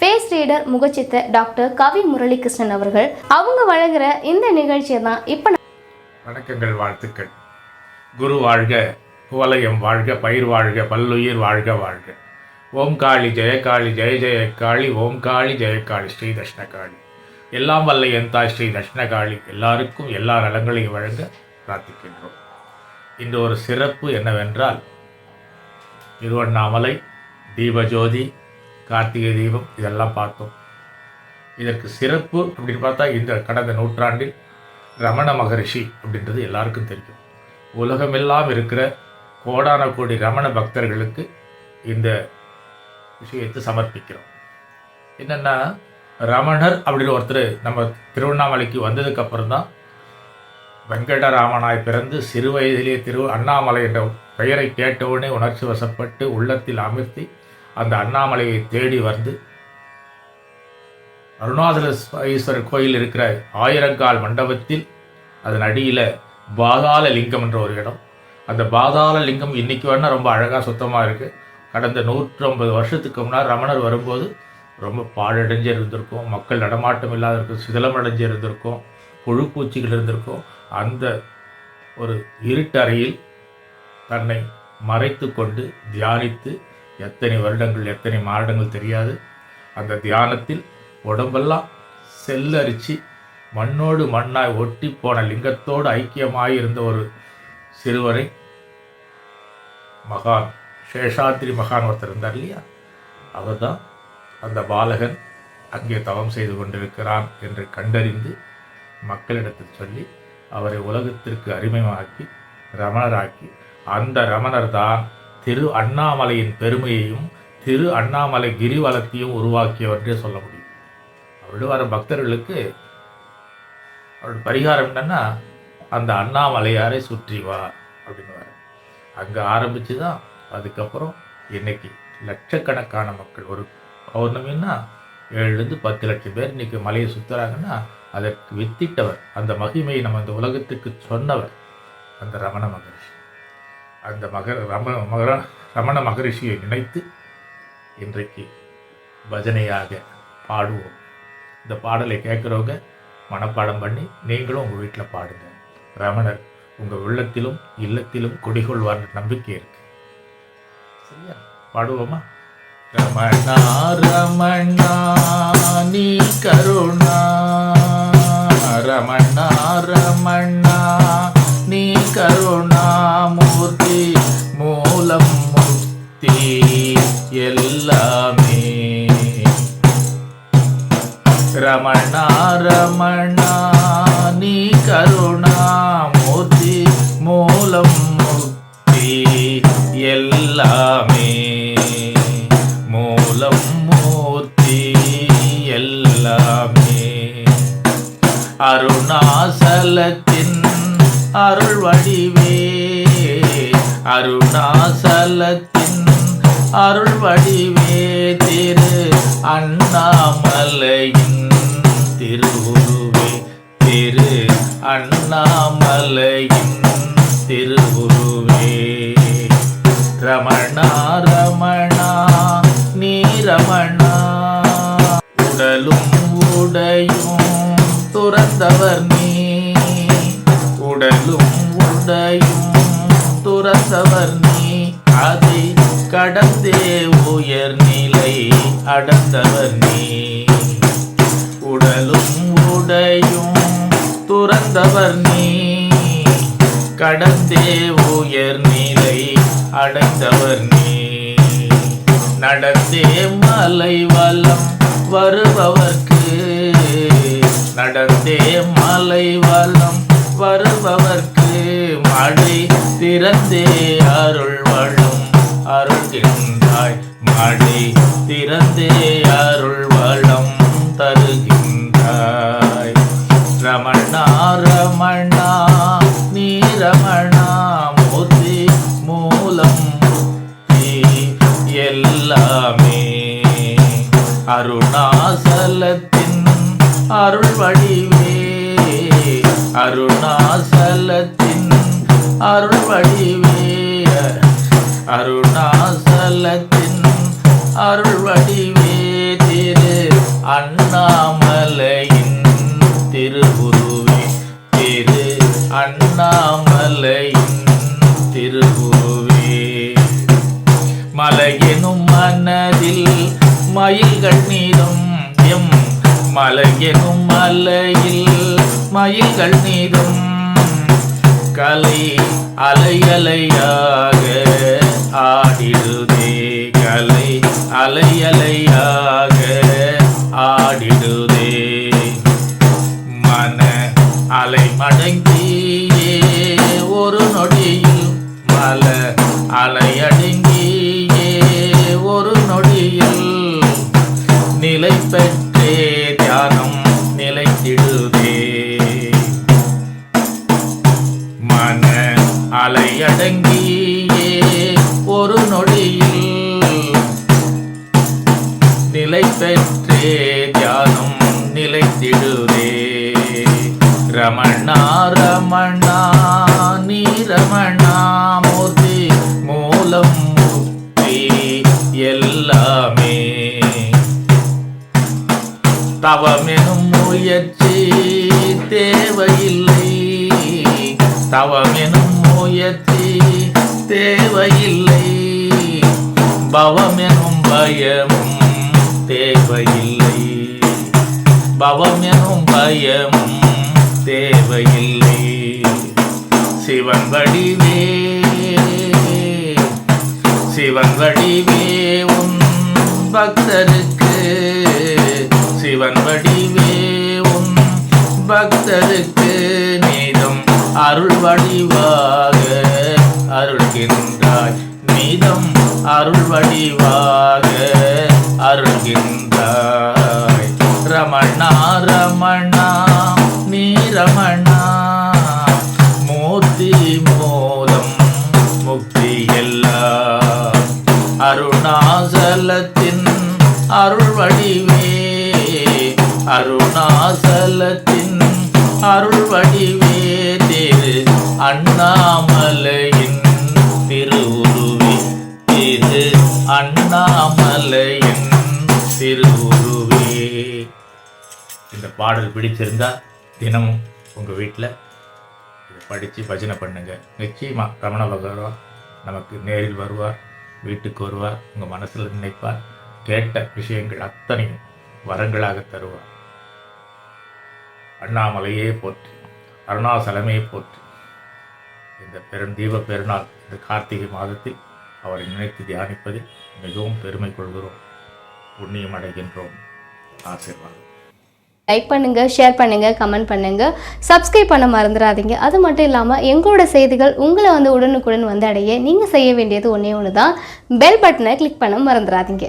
Face reader முகச்சித்த doctor Kavi Muralikrishnan அவர்கள் அவங்க வழங்குற இந்த நிகழ்ச்சியை தான் இப்போ வணக்கங்கள் வாழ்த்துக்கள். குரு வாழ்க குவலயம் வாழ்க பயிர் வாழ்க பல்லுயிர் வாழ்க வாழ்க. ஓம் காளி ஜெயகாளி ஜெய ஜெயகாளி ஓம் காளி ஜெயகாளி ஸ்ரீ தட்சிணகாளி எல்லாம் வல்ல என் தாய் ஸ்ரீ தட்சிணகாளி எல்லாருக்கும் எல்லா நலங்களையும் வழங்க பிரார்த்திக்கின்றோம். இன்று ஒரு சிறப்பு என்னவென்றால் திருவண்ணாமலை தீபஜோதி கார்த்திகை தீபம் இதெல்லாம் பார்த்தோம். இதற்கு சிறப்பு அப்படின்னு பார்த்தா இந்த கடந்த நூற்றாண்டில் ரமண மகரிஷி அப்படின்றது எல்லாருக்கும் தெரியும். உலகமெல்லாம் இருக்கிற கோடான கோடி ரமண பக்தர்களுக்கு இந்த விஷயத்தை சமர்ப்பிக்கிறோம். என்னென்னா ரமணர் அப்படின்னு ஒருத்தர் நம்ம திருவண்ணாமலைக்கு வந்ததுக்கப்புறம் தான் வெங்கடராமனாய் பிறந்து சிறு வயதிலே திரு அண்ணாமலை என்ற பெயரை கேட்டவுடனே உணர்ச்சி வசப்பட்டு உள்ளத்தில் அமர்த்தி அந்த அண்ணாமலையை தேடி வந்து அருணாச்சல ஈஸ்வரர் கோயில் இருக்கிற ஆயிரங்கால் மண்டபத்தில் அதன் அடியில் பாதாள லிங்கம் என்ற ஒரு இடம். அந்த பாதாள லிங்கம் இன்னைக்கு வேணால் ரொம்ப அழகாக சுத்தமாக இருக்குது கடந்த நூற்றம்பது வருஷத்துக்கு முன்னாடி ரமணர் வரும்போது ரொம்ப பாழடைஞ்சு இருந்திருக்கும் மக்கள் நடமாட்டம் இல்லாத இருக்கும் சிதலமடைஞ்சு இருந்திருக்கும் புழுப்பூச்சிகள் இருந்திருக்கும். அந்த ஒரு இருட்டறையில் தன்னை மறைத்து கொண்டு தியானித்து எத்தனை வருடங்கள் எத்தனை மாதங்கள் தெரியாது. அந்த தியானத்தில் உடம்பெல்லாம் செல்லரிச்சு மண்ணோடு மண்ணாய் ஒட்டி போன லிங்கத்தோடு ஐக்கியமாய் இருந்த ஒரு சிறுவரை மகான் சேஷாத்ரி மகான் ஒருத்தர் இருந்தார் இல்லையா? அவர் தான் அந்த பாலகன் அங்கே தவம் செய்து கொண்டிருக்கிறான் என்று கண்டறிந்து மக்களிடத்தில் சொல்லி அவரை உலகத்திற்கு அறிமுகமாக்கி ரமணராக்கி அந்த ரமணர் தான் திரு அண்ணாமலையின் பெருமையையும் திரு அண்ணாமலை கிரிவலத்தையும் உருவாக்கியவற்றே சொல்ல முடியும். அவருடைய வர பக்தர்களுக்கு அவருடைய பரிகாரம் என்னென்னா அந்த அண்ணாமலையாரை சுற்றி வா அப்படின்னு வர அங்கே ஆரம்பித்து தான் அதுக்கப்புறம் இன்னைக்கு லட்சக்கணக்கான மக்கள் ஒரு பௌர்ணமின்னா ஏழுலேருந்து பத்து லட்சம் பேர் இன்னைக்கு மலையை சுற்றுறாங்கன்னா அதற்கு வித்திட்டவர் அந்த மகிமையை நம்ம இந்த உலகத்துக்கு சொன்னவர் அந்த ரமண மகரிஷி அந்த மகர ரம மகர ரமண மகரிஷியை நினைத்து இன்றைக்கு பஜனையாக பாடுவோம். இந்த பாடலை கேட்குறவங்க மனப்பாடம் பண்ணி நீங்களும் உங்கள் வீட்டில் பாடுங்க. ரமணர் உங்கள் உள்ளத்திலும் இல்லத்திலும் குடிகொள்வார் நம்பிக்கை இருக்கு. சரியா? பாடுவோமா? ரமணா ரமணா நீ கருணா. ரமணா ரமணா கருணாமூர்த்தி மூலம் முக்தி எல்லாமே. ரமணா ரமணா நீ கருணா மூர்த்தி மூலம் முக்தி எல்லாமே. மூலம் மூர்த்தி எல்லாமே. அருணாசலத்தின் அருள் வடிவே அருணாசலத்தின் அருள் வடிவே திரு அண்ணாமலையின் திருவுருவே திரு அண்ணாமலையின் திருவுருவே. ரமணா ரமணா நீ ரமணா. உடலும் உடையும் துறந்தவர் நீ. உடலும் உடையும் துறந்தவர் நீ அதை கடந்தே உயர் நிலை அடர்ந்தவர் நீ. உடலும் உடையும் துறந்தவர் நீ. கடந்தே உயர் நிலை அடைந்தவர் நீ. நடந்தே மலை வலம் வருபவர்க்கு. நடந்தே மலை வலம் வருபவர்க்கு. அடி திறந்தே அருள் வழும் அருள் கிருந்தாய் மடி திறந்தே அருள் வளம் தருகின்றாய். ரமணா ரமணா நீ ரமணா மூர்த்தி மூலம் எல்லாமே. அருணாசலத்தின் அருள் வடிவே அருணாசலத்தின் அருள் வடிவே அருணாசலத்தின் அருள் வடிவே திரு அண்ணாமலையின் திருவுருவே. திரு அண்ணாமலையின் திருவுருவே. மலையெனும் மனதில் மயில் கண்ணீரும் எம் மலையெனும் மலையில் மயில்கள் நீதும். கலை அலையலையாக ஆடிடுதே கலை அலையலையாக ஆடிடுதே. மன அலை மடங்கி அடங்கியே ஒரு நொடியில் நிலை பெற்றே தியானம் நிலைத்திடுவே ரமணா ரமணா நீ ரமணா மூர்த்தி மூலம் முக்தி எல்லாமே. தவமெனும் முயற்சி தேவையில்லை தவமெனும் தேவையில்லை. பவமெனும் பயமும் தேவையில்லை. பவமெனும் பயமும் தேவையில்லை. சிவன் வடிவே சிவன் வடிவே உன் பக்தருக்கு. சிவன் வடிவே உன் பக்தருக்கு. நீதம் அருள் வடிவார். அருள்கின்றாய். நீதம் அருள் வடிவாக அருள்கின்றாய். ரமணா ரமணா நீ ரமணா. மூர்த்தி மூலம் முக்தி எல்லாம். அருணாசலத்தின் அருள் வடிவே. அருணாசலத்தின் அருள் வடிவே. திரு அண்ணாமலை அண்ணாமலையின் திருவுருவே. இந்த பாடல் பிடிச்சிருந்தா தினமும் உங்கள் வீட்டில் படித்து பஜனை பண்ணுங்க. நிச்சயமாக ரமண பகவான் நமக்கு நேரில் வருவார் வீட்டுக்கு வருவார் உங்கள் மனசில் நினைப்பார் கேட்ட விஷயங்கள் அத்தனையும் வரங்களாக தருவார். அண்ணாமலையே போற்றி அருணாசலமே போற்றி. இந்த பெருந்தீப பெருநாள் இந்த கார்த்திகை மாதத்தில் அவரை நினைத்து தியானிப்பதில் மிகவும் பெருமை கொள்கிறோம். புண்ணியம் அடைகின்றோம். ஆசீர்வாதம். லைக் பண்ணுங்க ஷேர் பண்ணுங்க கமெண்ட் பண்ணுங்க. சப்ஸ்கிரைப் பண்ண மறந்துடாதீங்க. அது மட்டும் இல்லாமல் எங்களோட செய்திகள் உங்களை வந்து உடனுக்குடன் வந்து அடைய நீங்கள் செய்ய வேண்டியது ஒன்றே ஒன்று தான் பெல் பட்டனை கிளிக் பண்ண மறந்துடாதீங்க.